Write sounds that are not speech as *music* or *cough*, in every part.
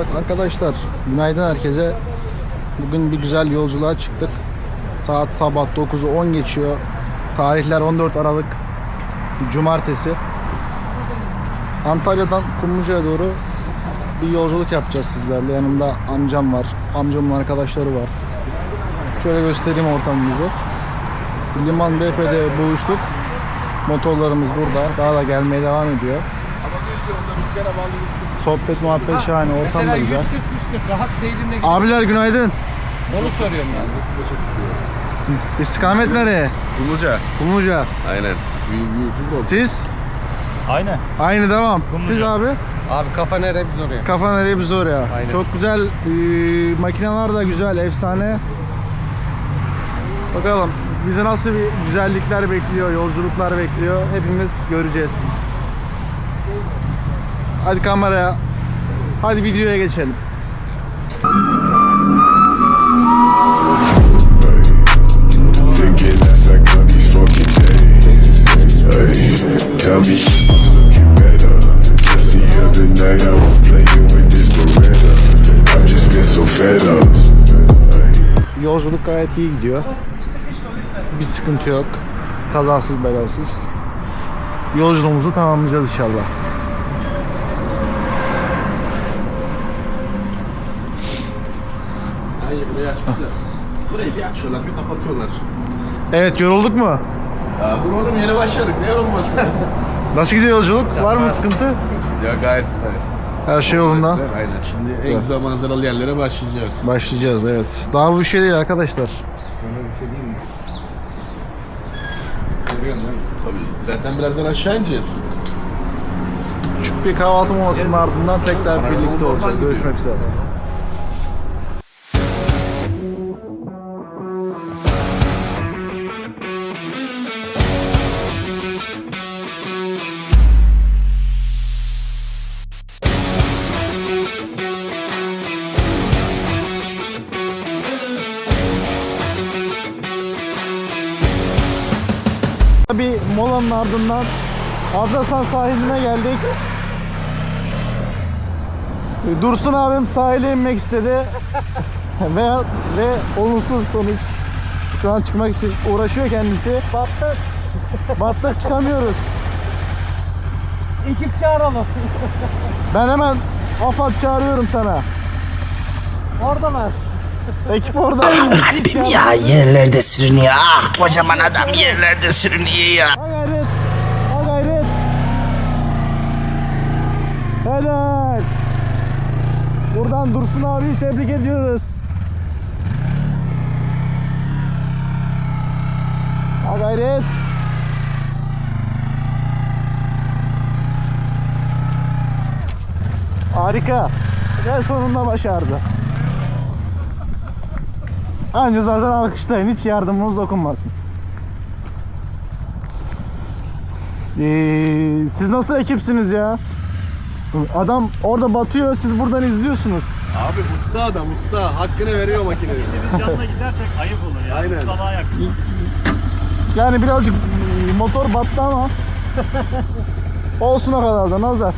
Evet arkadaşlar günaydın herkese. Bugün bir güzel yolculuğa çıktık. Saat sabah 9'u 10 geçiyor. Tarihler 14 Aralık Cumartesi. Antalya'dan Kumluca'ya doğru bir yolculuk yapacağız sizlerle. Yanımda amcam var. Amcamın arkadaşları var. Şöyle göstereyim ortamımızı. Liman BP'de buluştuk. Motorlarımız burada. Daha da gelmeye devam ediyor. Sohbet muhabbet şahane. Ortam Mesela da 140 güzel. 140 rahat seyrinde gidiyor. Abiler günaydın. Onu soruyorum ben. İstikamet nereye? Kumluca. Kumluca. Aynen. Siz? Aynen. Aynı devam. Siz abi? Abi kafa nereye biz oraya. Kafa nereye biz oraya. Aynen. Çok güzel. e, makineler de güzel. Efsane. Bakalım bizi nasıl bir güzellikler bekliyor, yolculuklar bekliyor. Hepimiz göreceğiz. Hadi kameraya. Hadi videoya geçelim. Yolculuk gayet iyi gidiyor. Bir sıkıntı yok. Kazasız belasız. Yolculuğumuzu tamamlayacağız inşallah. Açmışlar. Burayı bir açıyorlar bir kapatıyorlar. Evet yorulduk mu? Ya bu oğlum yeni başladık ne yorulmasın. *laughs* Nasıl gidiyor yolculuk? Var mı sıkıntı? ya gayet güzel. Her şey yolunda. Güzel, Aynen şimdi en güzel manzaralı yerlere başlayacağız. Başlayacağız evet. Daha bu bir şey değil arkadaşlar. Görüyorsun değil mi? Tabii. Zaten birazdan aşağı ineceğiz. Küçük bir kahvaltı molasının ardından tekrar birlikte olacağız. Görüşmek üzere. Ardından Adrasan sahiline geldik. E, Dursun abim sahile inmek istedi. *laughs* ve, ve olumsuz sonuç. Şu an çıkmak için uğraşıyor kendisi. Battık. Battık çıkamıyoruz. Ekip çağıralım. Ben hemen AFAD çağırıyorum sana. Oradalar. Ekip orada. Garibim ya yerlerde sürünüyor. Ah kocaman adam yerlerde sürünüyor ya. Ha gayret. Ha gayret. Helal. Buradan Dursun abiyi tebrik ediyoruz. Ha gayret. Harika. Ve sonunda başardı. Anca zaten alkışlayın. Hiç yardımınız dokunmasın. Ee, siz nasıl ekipsiniz ya? Adam orada batıyor, siz buradan izliyorsunuz. Abi usta adam usta. Hakkını veriyor makinenin. Yanına gidersek ayıp olur ya. Aynen. Ustalığa yakın. Yani birazcık e, motor battı ama *laughs* olsun o kadar da nazar.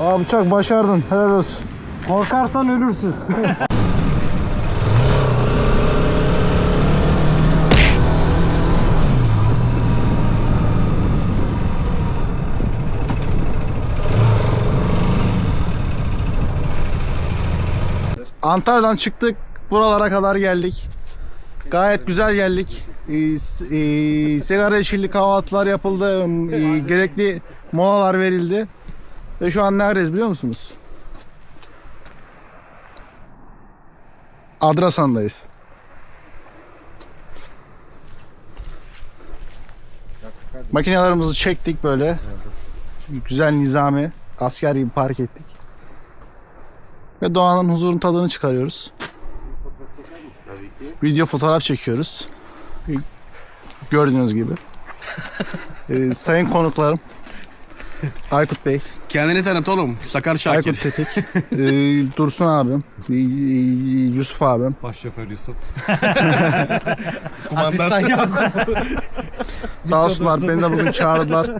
Aa bıçak başardın, helal olsun. Korkarsan ölürsün. *laughs* Antalya'dan çıktık, buralara kadar geldik. Gayet güzel geldik. S- ee, sigara içildi, kahvaltılar yapıldı, ee, gerekli molalar verildi. Ve şu an neredeyiz biliyor musunuz? Adrasan'dayız. Makinelerimizi çektik böyle. Güzel nizami, asker gibi park ettik. Ve doğanın huzurun tadını çıkarıyoruz. Video fotoğraf çekiyoruz. Gördüğünüz gibi. *laughs* Ee, sayın konuklarım. Aykut Bey, Kendini tanıt oğlum. Sakar Şakir. Aykut Tetik, ee, Dursun abim, ee, Yusuf abim. Başşoför Yusuf. *laughs* Kumandan. *laughs* Sağ olsunlar beni de bugün çağırdılar.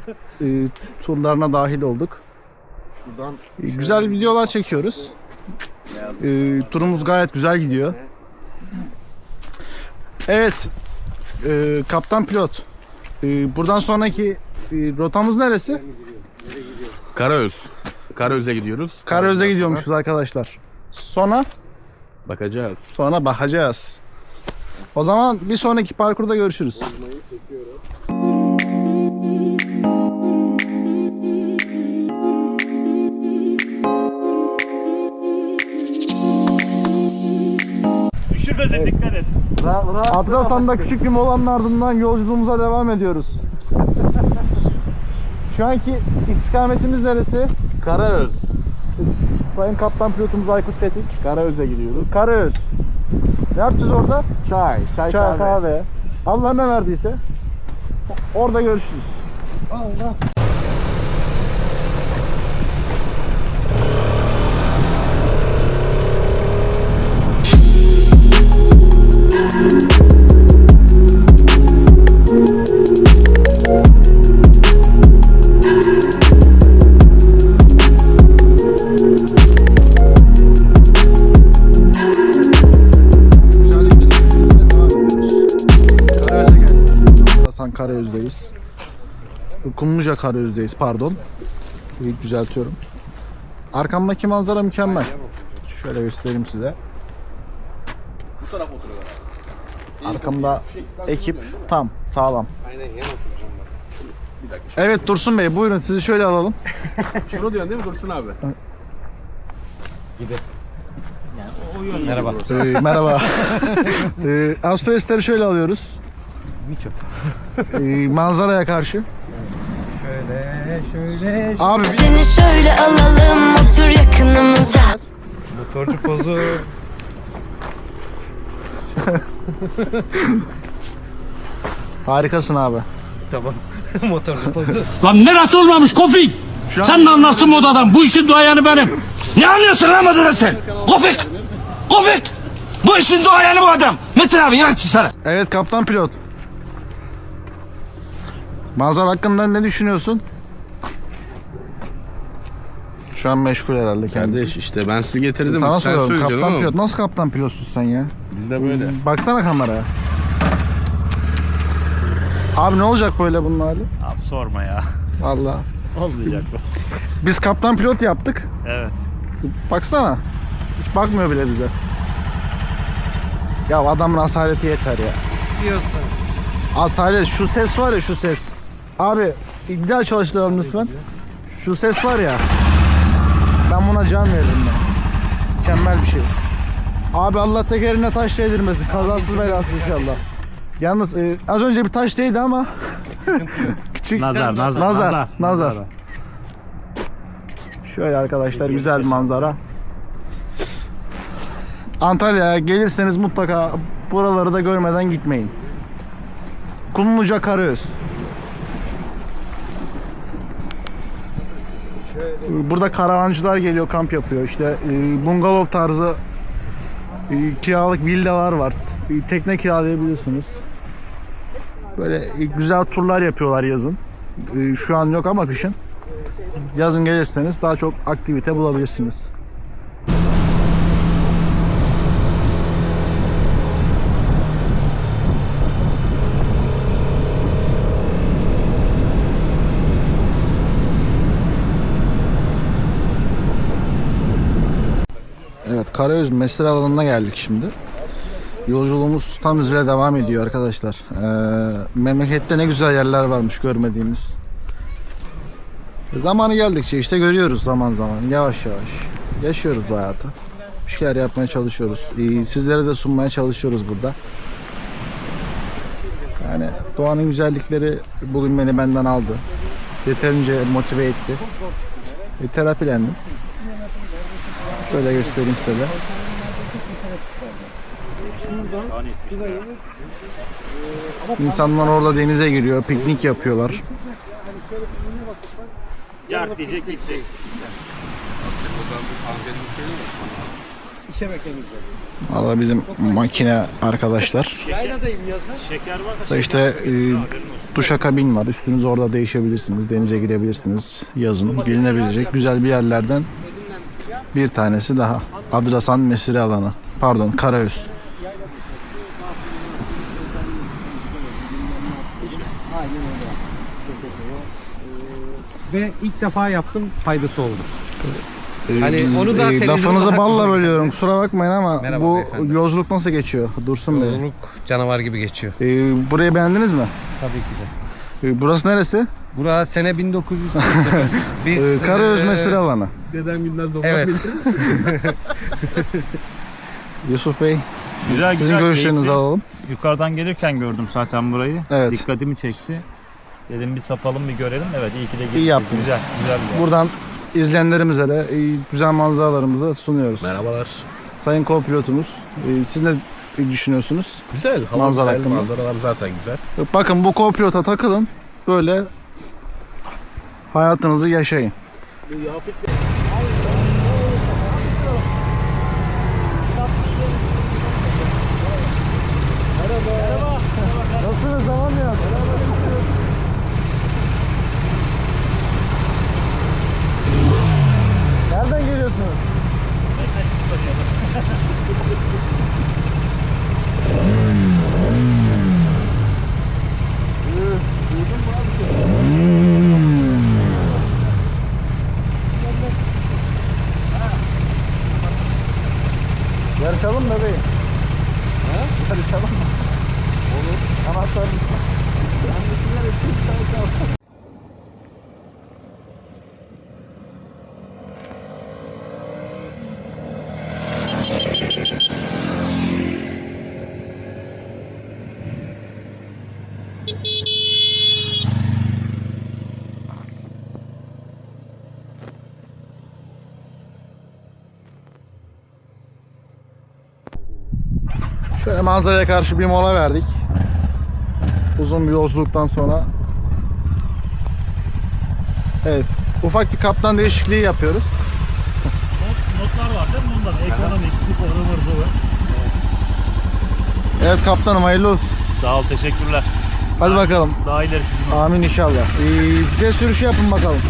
Ee, turlarına dahil olduk. Ee, güzel videolar çekiyoruz. Ee, turumuz gayet güzel gidiyor. Evet. ee, kaptan pilot. Ee, buradan sonraki ee, rotamız neresi? Karaöz. Karaöz'e gidiyoruz. Karayöz'e gidiyormuşuz arkadaşlar. Sonra Bakacağız. sonra bakacağız. O zaman bir sonraki parkurda görüşürüz. Düşürmesin dikkat et. Adrasan'da küçük bir molanın ardından yolculuğumuza devam ediyoruz. *laughs* Şu anki istikametimiz neresi? Karaöz. Sayın Kaptan pilotumuz Aykut Tetik. Karaöz'e gidiyoruz. Karaöz. Ne yapacağız orada? Çay. Çay, Çay kahve. Allah ne verdiyse. Orada görüşürüz. Karayöz'e Karayöz'deyiz pardon. Bir düzeltiyorum. Arkamdaki manzara mükemmel. Şöyle göstereyim size. Arkamda ekip tam sağlam. Evet Dursun Bey buyurun sizi şöyle alalım. *laughs* Şunu diyorsun değil mi Dursun abi? Merhaba. Ee, merhaba. *laughs* ee, Asperger'i şöyle alıyoruz. Ee, manzaraya karşı. Şöyle. Abi Seni şöyle alalım otur yakınımıza Motorcu pozu. harikasın abi. tamam. *laughs* Motorcu pozu. Lan neresi olmamış Kofik? Sen ne anlarsın modadan? Bu işin duayanı benim. Ne anlıyorsun lan modadan sen? Kofik! Kofik! Bu işin duayanı bu adam. Metin abi yırat dışarı. Evet kaptan pilot. Manzara hakkında ne düşünüyorsun? Şu an meşgul herhalde kendisi. Kardeş işte ben sizi getirdim. Sana Sen soruyorum söyleyeceksin kaptan oğlum. pilot. Nasıl kaptan pilotsun sen ya? Bizde böyle. Baksana kameraya. Abi ne olacak böyle bunun hali? Abi sorma ya. Valla. Olmayacak bu. Biz kaptan pilot yaptık. Evet. Baksana. Hiç bakmıyor bile bize. Ya adamın asaleti yeter ya. Diyorsun. Asalet şu ses var ya şu ses. Abi güzel çalıştıralım lütfen. Şu ses var ya. Ben buna can veririm ben. Mükemmel bir şey. Abi Allah tekerine taş değdirmesin. Kazasız belasız inşallah. Yalnız e, az önce bir taş değdi ama *laughs* küçük Nazar, nazar, nazar, nazar, nazar. Şöyle arkadaşlar güzel bir manzara. Antalya'ya gelirseniz mutlaka buraları da görmeden gitmeyin. Kumluca Karayöz. Burada karavancılar geliyor, kamp yapıyor. İşte e, bungalov tarzı e, kiralık villalar var. E, tekne kiralayabiliyorsunuz. Böyle güzel turlar yapıyorlar yazın. Şu an yok ama kışın. Yazın gelirseniz daha çok aktivite bulabilirsiniz. Karayüz mesire alanına geldik şimdi. Yolculuğumuz tam hızıyla devam ediyor arkadaşlar. Ee, memlekette ne güzel yerler varmış görmediğimiz. Zamanı geldikçe işte görüyoruz zaman zaman yavaş yavaş. Yaşıyoruz bu hayatı. Bir şeyler yapmaya çalışıyoruz. Ee, sizlere de sunmaya çalışıyoruz burada. Yani doğanın güzellikleri bugün beni benden aldı. Yeterince motive etti. E, terapilendim. Şöyle göstereyim size de. İnsanlar orada denize giriyor, piknik yapıyorlar. Yart diyecek gidecek. İşe. Valla bizim makine arkadaşlar. Şeker varsa işte e, duşakabin var. Üstünüz orada değişebilirsiniz. Denize girebilirsiniz. Yazın gelinebilecek güzel bir yerlerden bir tanesi daha. Adrasan Mesire alanı. Pardon Karaöz. Ve ilk defa yaptım faydası oldu. Ee, Hani onu da e, lafınızı balla bölüyorum. Kusura bakmayın ama Merhaba bu beyefendi. yolculuk nasıl geçiyor? Dursun Bey. Yolculuk canavar gibi geçiyor. Ee, burayı beğendiniz mi? Tabii ki de. Ee, burası neresi? Bura sene 1948. *laughs* Biz Ee, Karaöz Mesire alanı. Evet. *laughs* Yusuf Bey. Güzel, sizin güzel, görüşlerinizi keyifli. alalım. Yukarıdan gelirken gördüm zaten burayı. Evet. Dikkatimi çekti. Dedim bir sapalım bir görelim. Evet iyi ki de gittik. yaptınız. Güzel, güzel bir yer. Buradan izleyenlerimize de e, güzel manzaralarımızı sunuyoruz. Merhabalar. Sayın co-pilotumuz, e, siz ne düşünüyorsunuz? Güzel. Hava Manzara güzel, hakkında. Manzaralar zaten güzel. Bakın bu co-pilota takılın, böyle hayatınızı yaşayın. Nereden geliyorsunuz? Yarışalım mı bebeğim? Ha? Yarışalım mı? Olur. Anahtarını Yandakiler için kalkalım. Şöyle manzaraya karşı bir mola verdik. Uzun bir yolculuktan sonra. Evet. Ufak bir kaptan değişikliği yapıyoruz. Notlar var değil mi bundan? Ekonomik, spor, ıvır zıvır. Evet kaptanım hayırlı olsun. Sağ ol, teşekkürler. Hadi bakalım. Daha ileri sizin olsun. Amin inşallah. Ee, bir de sürüşü yapın bakalım.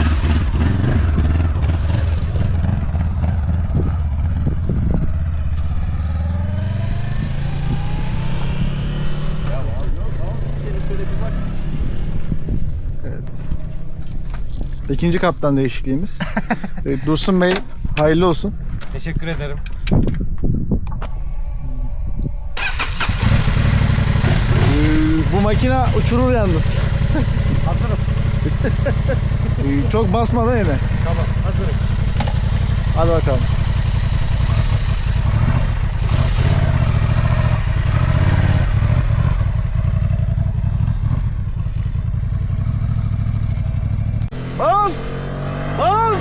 Evet. İkinci kaptan değişikliğimiz. *laughs* Ee, Dursun Bey hayırlı olsun. Teşekkür ederim. Ee, bu makine uçurur yalnız. Hazırım. *laughs* Ee, Çok basmadan yine. Tamam hazırım. Hadi bakalım. Bas! Bas!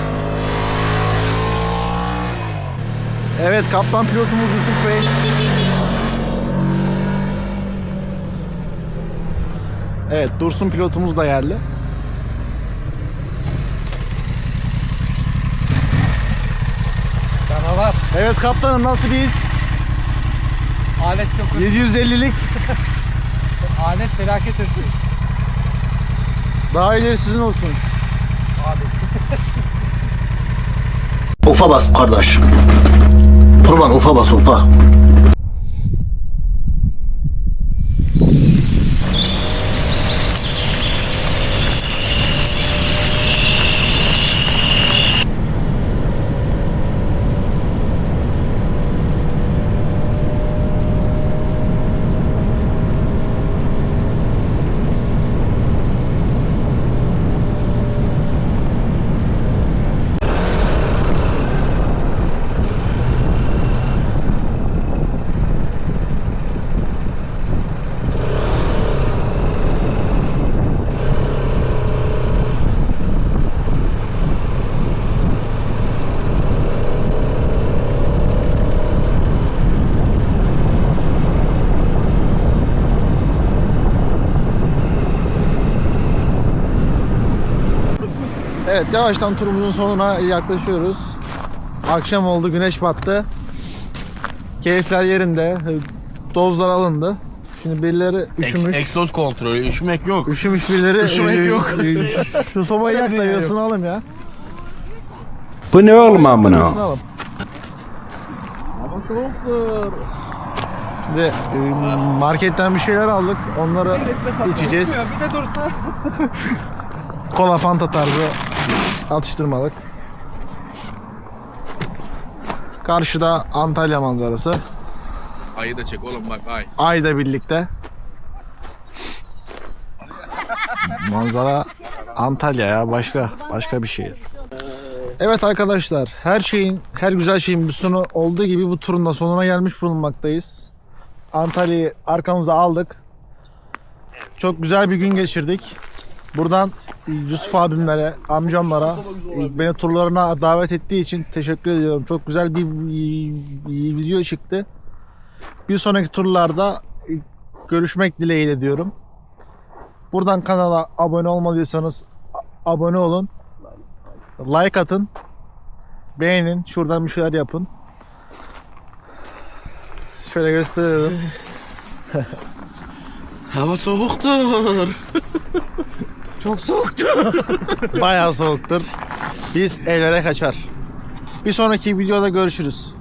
Evet kaptan pilotumuz Yusuf Bey. Evet Dursun pilotumuz da yerli. Canavar. Evet kaptanım nasıl bir his? Alet çok 750'lik. *laughs* Alet felaket edici. Daha ileri sizin olsun. Ufa bas kardeş. Kurban ufa bas ufa. Yavaştan turumuzun sonuna yaklaşıyoruz. Akşam oldu güneş battı. Keyifler yerinde. Dozlar alındı. Şimdi birileri üşümüş. egzoz kontrolü. Üşümek yok. Üşümüş birileri. Üşümek Ee, yok. e, şu- Şu sobayı yak da ısınalım ya. Bu ne oğlum amına? Isınalım. Hava soğuktur. Şimdi e, marketten bir şeyler aldık. Onları içeceğiz. Bir de dursa. Kola fanta tarzı atıştırmalık. Karşıda Antalya manzarası. Ayı da çek oğlum bak ay. Ayda birlikte. Manzara Antalya ya başka başka bir şehir. Evet arkadaşlar her şeyin her güzel şeyin bir sonu olduğu gibi bu turun da sonuna gelmiş bulunmaktayız. Antalya'yı arkamıza aldık. Çok güzel bir gün geçirdik. Buradan Yusuf abimlere, amcamlara beni turlarına davet ettiği için teşekkür ediyorum. Çok güzel bir video çıktı. Bir sonraki turlarda görüşmek dileğiyle diyorum. Buradan kanala abone olmadıysanız abone olun. Like atın. Beğenin. Şuradan bir şeyler yapın. Şöyle gösterelim. Hava soğuktur. *laughs* Çok soğuktur. Bayağı soğuktur. Biz evlere kaçar. Bir sonraki videoda görüşürüz.